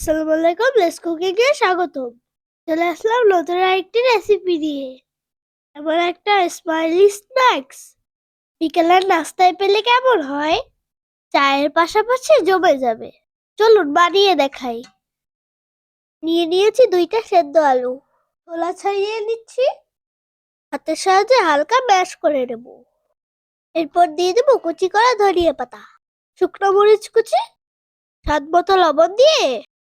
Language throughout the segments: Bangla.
আসসালামু আলাইকুম লেস কুকিং এ স্বাগতম। চলে আসলাম নতুন আরেকটি রেসিপি দিয়ে এমন একটা স্মাইলি স্ন্যাক্স বিকেলের নাস্তায় পেলে কেমন হয়? চায়ের পাশাপাশি জমে যাবে। চলুন বানিয়ে দেখাই। নিয়ে নিয়েছি দুইটা সেদ্ধ আলু। তোলা ছাড়িয়ে নিচ্ছি। হাতের সাহায্যে হালকা ম্যাশ করে নেব। এরপর দিয়ে দেবো কুচি করা ধনিয়া পাতা। শুকনো মরিচ কুচি, স্বাদ মতো লবণ দিয়ে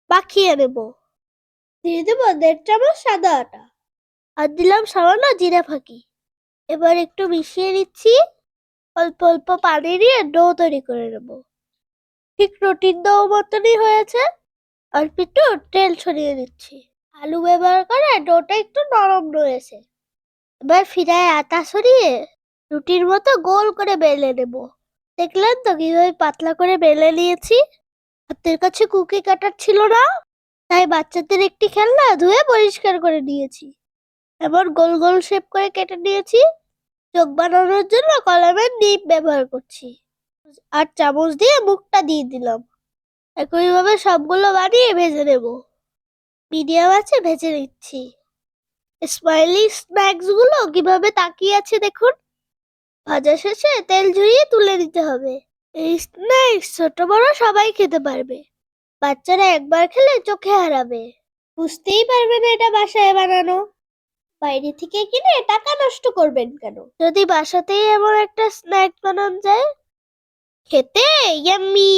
মাখিয়ে নেব। দিয়ে দেবো দেড় চামচ সাদা আটা। আর দিলাম সামান্য জিরা ফাঁকি। এবার একটু মিশিয়ে নিচ্ছি। অল্প অল্প পানি দিয়ে ডো তৈরি করে নেব। ঠিক রুটিন ডো মতনই হয়েছে। অল্প একটু তেল ছড়িয়ে দিচ্ছি। আলু ব্যবহার করে ডোটা একটু নরম রয়েছে। এবার ফিরায় আটা সরিয়ে রুটির মতো গোল করে বেলে নেব। দেখলেন তো কীভাবে পাতলা করে বেলে নিয়েছি? হাতের কাছে কুকি কাটার ছিল না, তাই বাচ্চাদের একটি খেলনা ধুয়ে পরিষ্কার করে নিয়েছি। এবার গোল গোল শেপ করে কেটে নিয়েছি, চোখ বানানোর জন্য কলমের নিপ ব্যবহার করছি। আর চামচ দিয়ে মুখটা দিয়ে দিলাম। একইভাবে সবগুলো বানিয়ে ভেজে নেব। মিডিয়াম আছে, ভেজে নিচ্ছি। স্মাইলি স্ন্যাক্সগুলো কীভাবে তাকিয়ে আছে দেখুন। ভাজা শেষে তেল ঝরিয়ে তুলে নিতে হবে। স্ন্যাক্স ছোট বড় সবাই খেতে পারবে। বাচ্চারা একবার খেলে চোখে হারাবে। বুঝতেই পারবে না এটা বাসায় বানানো। বাইরে থেকে কিনে টাকা নষ্ট করবেন কেন? যদি বাসাতেই এমন একটা স্ন্যাক্স বানানো যায়, খেতে ইয়াম্মি!